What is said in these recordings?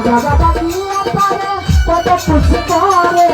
খাজা বাবা তারে কত খুশি করে।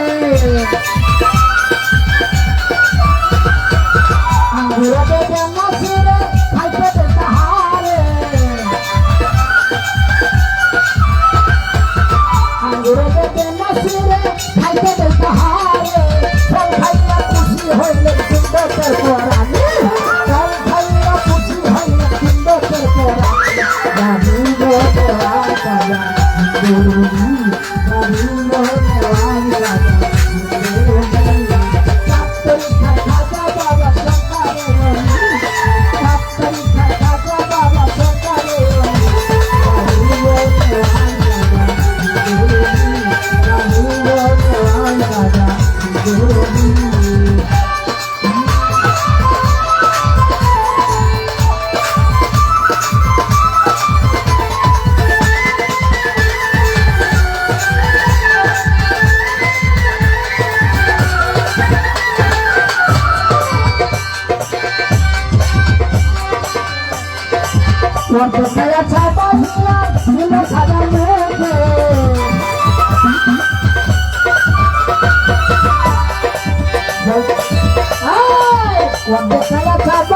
Cuando se la chapa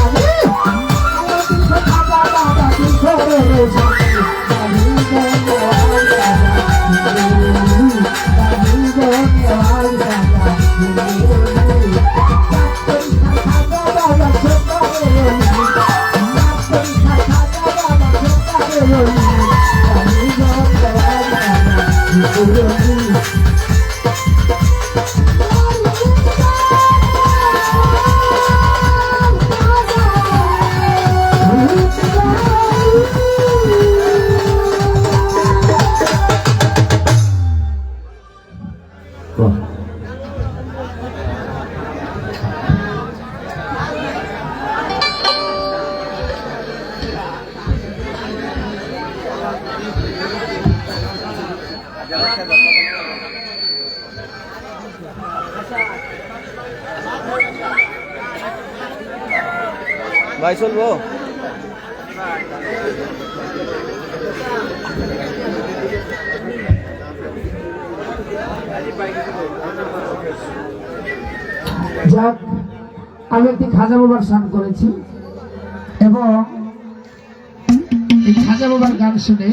ভাই, চলবো? যাক, আমি একটি খাজা বাবার সান করেছি এবং এই খাজা বাবার গান শুনে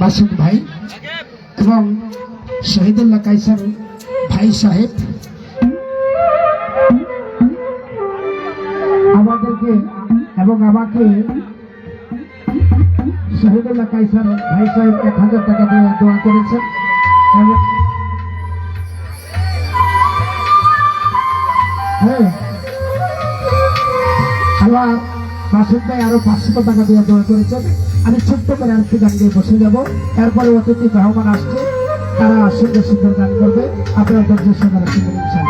বাসুক ভাই এবং শহীদুল্লাহ কাইসার ভাই সাহেব। আমাদেরকে এবং আমাকে শহীদুল্লাহ কাইসার ভাই সাহেব এক হাজার টাকা দিয়ে দোয়া করেছেন হ্যাঁ আমার মাসুদ আরও পাঁচশো টাকা দিয়ে দোয়া করেছেন আমি ছোট্ট করে আরেকটি গান দিয়ে বসে যাব এরপরে অতিথি মেহমান আসছে। তারা সুন্দর সুন্দর গান করবে। আপনার ধৈর্য সঙ্গে রাখবেন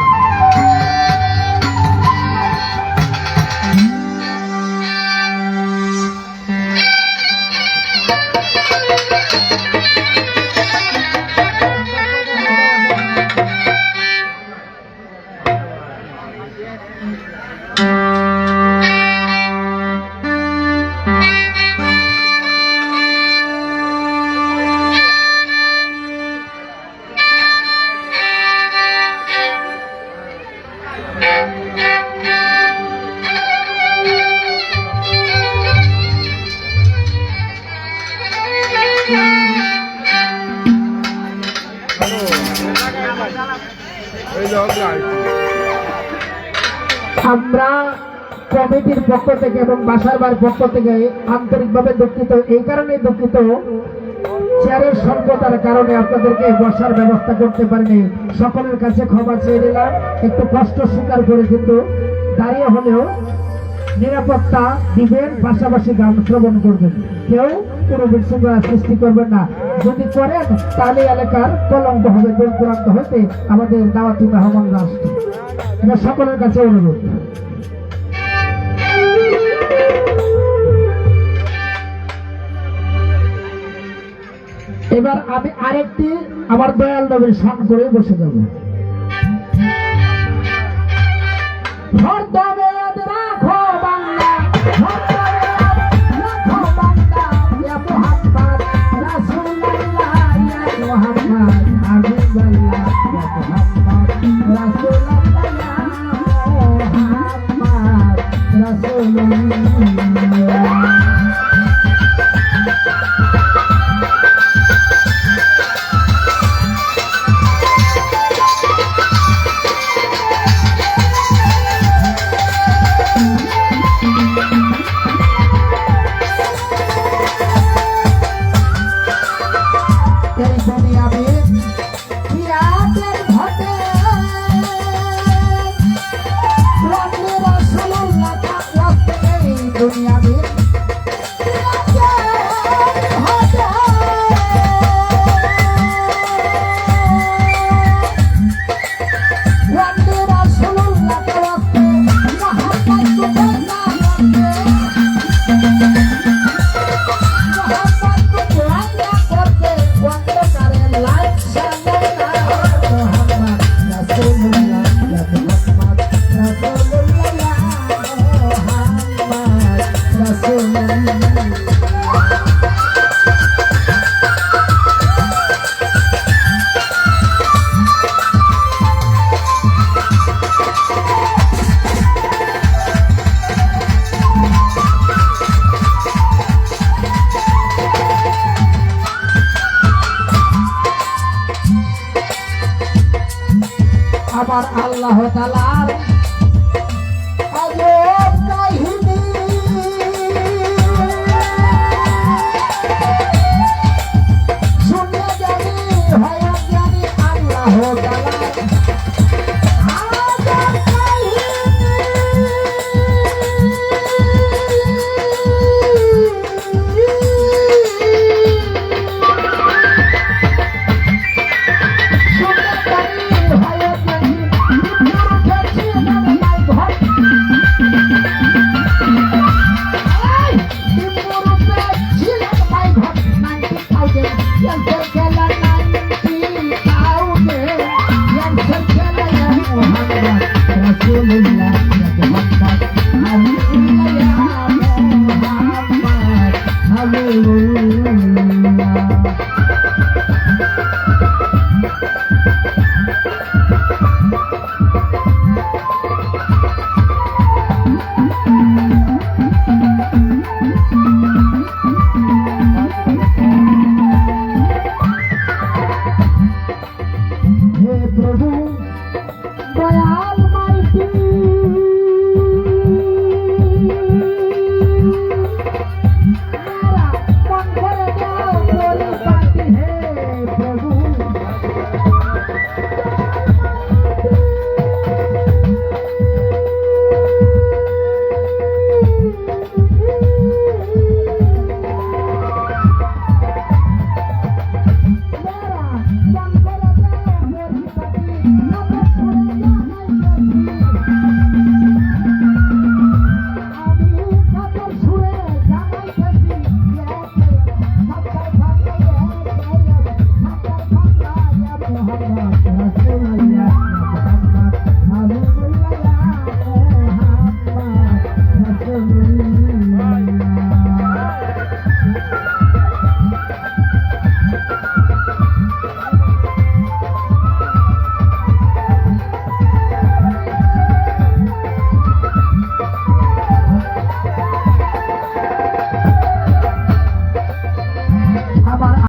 আমরা কমিটির পক্ষ থেকে এবং বাসারবার পক্ষ থেকে আন্তরিকভাবে দুঃখিত। এই কারণে দুঃখিত চেয়ারের স্বল্পতার কারণে আপনাদেরকে বসার ব্যবস্থা করতে পারিনি। সকলের কাছে ক্ষমা চেয়ে নিলাম। একটু কষ্ট স্বীকার করে কিন্তু দাঁড়িয়ে হলেও নিরাপত্তা দিবেন, পাশাপাশি গান শ্রবণ করবেন। কেউ কোনো বিশৃঙ্খলা সৃষ্টি করবেন না। যদি করেন, তাহলে এলাকার কলঙ্ক হবে দূর দূরান্ত হতে আমাদের দাওয়াতি মেহমান রাষ্ট্র। আমার সকলের কাছে অনুরোধ এবার আমি আরেকটি আমার দয়াল নবীর সান করে বসে যাব হরদমে রাখো Thank you. দুনিয়া দিয়ে আবার আল্লাহ তালার Богу